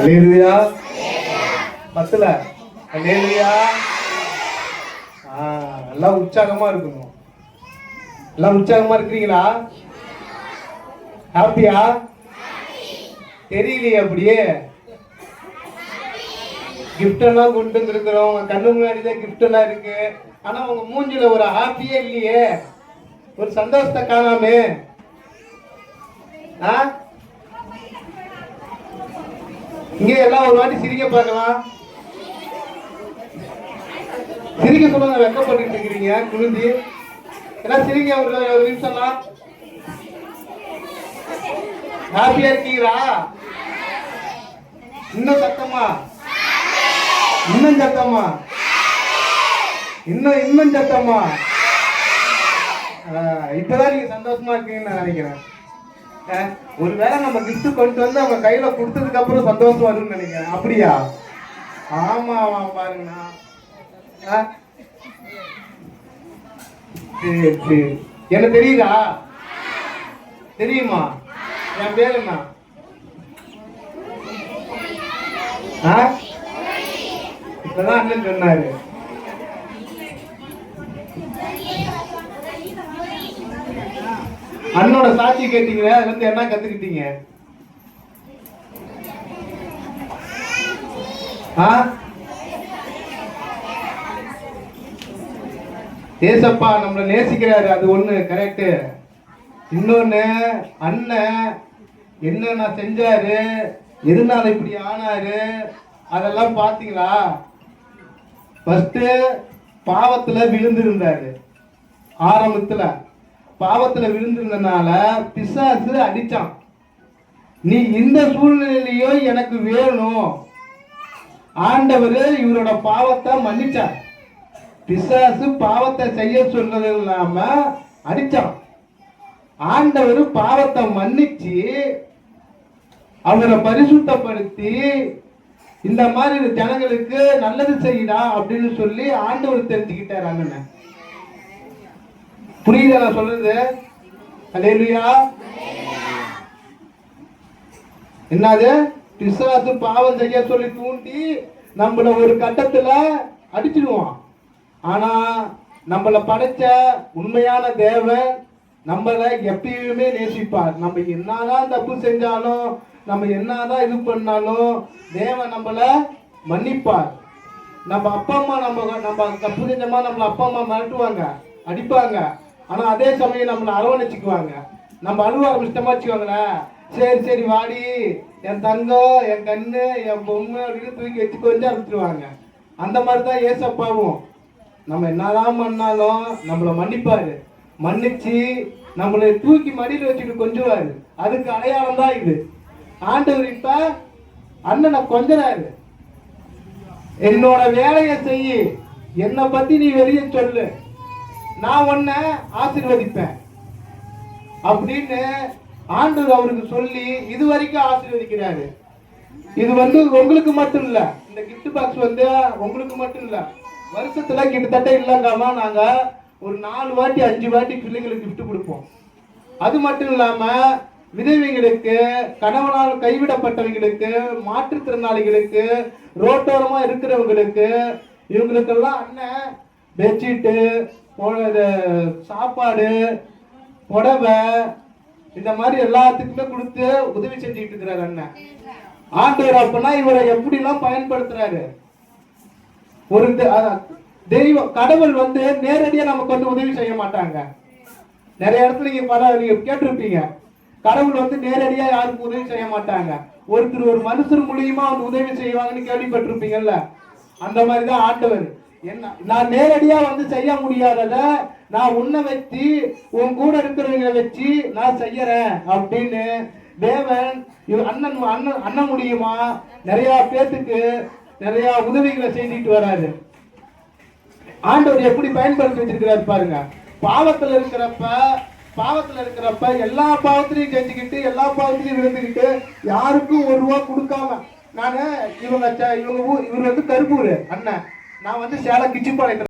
Alleluia பத்துல. Alleluia ஆ எல்லாம் உற்சாகமா இருக்கணும். எல்லாம் உற்சாகமா இருக்கிறீங்களா? ஹாப்பியா? தெரியலையே அப்படியே. கிஃப்ட் எல்லாம் கொண்டு வந்திருக்கிறோம். உங்க கண்ணு முன்னாடி தான் gift எல்லாம் இருக்கு. ஆனா உங்க மூஞ்சில ஒரு ஹாப்பியே இல்லையே. ஒரு சந்தோஷத்தை காணாமே. ஆ? இங்கே எல்லாம் ஒரு வாட்டி சிரிக்க பார்க்கலாம் சிரிக்க சொல்லுங்க வெக்கப்பட்டு இருக்கிறீங்க குளிர்ந்து எல்லாம் சிரிங்க ஒரு ஒரு நிமிஷம்லாம் ஹாப்பியா இருக்கீங்களா? இன்னும் சத்தமா? இன்னும் சத்தமா? இன்னும் இன்னும் சத்தமா? இப்பதான் நீங்க சந்தோஷமா இருக்கீங்கன்னு நான் நினைக்கிறேன். ஒருவேளை நம்ம கிஃப்ட் கொண்டு வந்து அவங்க கையில கொடுத்ததுக்கு அப்புறம் சந்தோஷம் வரும்னு நினைக்கிறேன். அப்படியா? ஆமா ஆமா பாருங்கண்ணா சரி சரி. என்ன தெரியுதா? தெரியுமா? என் பேர் என்ன? ஆ? இப்பதான் அண்ணன் சொன்னாரு. அண்ணோட சாட்சி கேட்டீங்களே அதுல இருந்து என்ன கத்துக்கிட்டீங்க? ஆ? ஏசப்பா நம்மளை நேசிக்கிறாரு அது ஒண்ணு கரெக்ட் இன்னொன்னு அண்ணன் என்னென்ன செஞ்சாரு எதனால இப்படி ஆனாரு அதெல்லாம் பாத்தீங்களா ஃபர்ஸ்ட் பாவத்துல விழுந்திருந்தாரு. ஆரம்பத்துல. பாவத்துல விழுந்திருந்தனால பிசாசு அடிச்சான். நீ இந்த சூழ்நிலையிலையும் எனக்கு வேணும். ஆண்டவர் இவரோட பாவத்தை மன்னிச்சார். பிசாசு பாவத்தை செய்ய சொன்னது இல்லாம அடிச்சான். ஆண்டவர் பாவத்தை மன்னிச்சு அவரை பரிசுத்தப்படுத்தி இந்த மாதிரி ஜனங்களுக்கு நல்லது செய்யடா அப்படின்னு சொல்லி ஆண்டவர் தெரிஞ்சுக்கிட்டார் அண்ணன். புரியுதா நான் சொல்றது? அல்லேலூயா என்னது? பிசாசு பாவம் செய்ய சொல்லி தூண்டி நம்மள ஒரு கட்டத்துல அடிச்சிடுவான். ஆனா நம்மள படைச்ச உண்மையான தேவன் நம்மள எப்பயுமே நேசிப்பார். நம்ம என்னதான் தப்பு செஞ்சாலும் நம்ம என்னதான் இது பண்ணாலும் தேவன் நம்மள மன்னிப்பார். நம்ம அப்பா அம்மா நம்ம நம்ம தப்பு செஞ்சமா நம்மள அப்பா அம்மா மிரட்டுவாங்க அடிப்பாங்க. ஆனால் அதே சமயம் நம்மளை அரவணைச்சிக்குவாங்க. நம்ம அழுவ ஆரம்பிச்சிட்டமா வச்சுக்கோங்களேன். சரி சரி வாடி. என் தங்கம் என் கண்ணு என் பொம்மை அப்படின்னு தூக்கி வச்சு கொஞ்சம் அனுப்பிச்சிடுவாங்க அந்த மாதிரி தான் ஏசப்பாவும். நம்ம என்னதான் பண்ணாலும் நம்மளை மன்னிப்பாரு. மன்னிச்சு நம்மளை தூக்கி மடியில் வச்சுட்டு கொஞ்சுவாரு. அதுக்கு அடையாளம் தான் இது. ஆண்டவர் இப்ப அண்ணனை கொஞ்சறாரு. என்னோட வேலையை செய்யி என்னை பத்தி நீ வெளியே சொல்லு. நான் உன்னை ஆசீர்வதிப்பேன். அப்படின்னு ஆண்டவர் அவருக்கு சொல்லி இது வரைக்கும் ஆசீர்வதிக்கிறாரு. இது வந்து உங்களுக்கு மட்டும் இல்ல இந்த கிஃப்ட் பாக்ஸ் வந்து உங்களுக்கு மட்டும் இல்ல. வருஷத்துல கிட்டத்தட்ட இல்லங்காம நாங்க ஒரு நாலு வாட்டி அஞ்சு வாட்டி பிள்ளைங்களுக்கு கிஃப்ட் கொடுப்போம். அது மட்டும் இல்லாம விதவைகளுக்கு கணவனால் கைவிடப்பட்டவங்களுக்கு மாற்றுத்திறனாளிகளுக்கு ரோட்டோரமா இருக்கிறவங்களுக்கு இவங்களுக்கெல்லாம் அண்ணன் பெட்ஷீட்டு இது சாப்பாடு புடவை இந்த மாதிரி எல்லாத்துக்குமே கொடுத்து உதவி செஞ்சுட்டு இருக்கிறாரு அண்ணன். ஆண்டவர் அப்பனா இவரை எப்படிலாம் பயன்படுத்துறாரு? ஒரு தெ- தெய்வம் கடவுள் வந்து நேரடியா நமக்கு வந்து உதவி செய்ய மாட்டாங்க. நிறைய இடத்துல நீங்க பல நீங்க கேட்டிருப்பீங்க. கடவுள் வந்து நேரடியா யாருக்கும் உதவி செய்ய மாட்டாங்க. ஒருத்தர் ஒரு மனுஷர் மூலியமா வந்து உதவி செய்வாங்கன்னு கேள்விப்பட்டிருப்பீங்கல்ல? அந்த மாதிரி தான் ஆண்டவர். நான் நேரடியா வந்து செய்ய முடியாதத நான் உன்னை வச்சு உன் கூட இருக்கிறவங்களை வச்சு நான் செய்யறேன் அப்படின்னு தேவன் இவ- அண்ணன் அண்ணன் அண்ணன் முடியுமா நிறைய பேத்துக்கு நிறைய உதவிகளை செய்துட்டு வராரு. ஆண்டவர் எப்படி பயன்படுத்தி வச்சிருக்கிறாரு பாருங்க. பாவத்துல இருக்கிறப்ப பாவத்துல இருக்கிறப்ப எல்லா பாவத்திலையும் செஞ்சுக்கிட்டு எல்லா பாவத்திலையும் விழுந்துக்கிட்டு யாருக்கும் ஒரு ரூபா கொடுக்காம நானு இவங்க இவங்க இவர் வந்து கருப்பூர் அண்ணன். நான் வந்து சேலம் கிச்சிப்பாளையத்தில்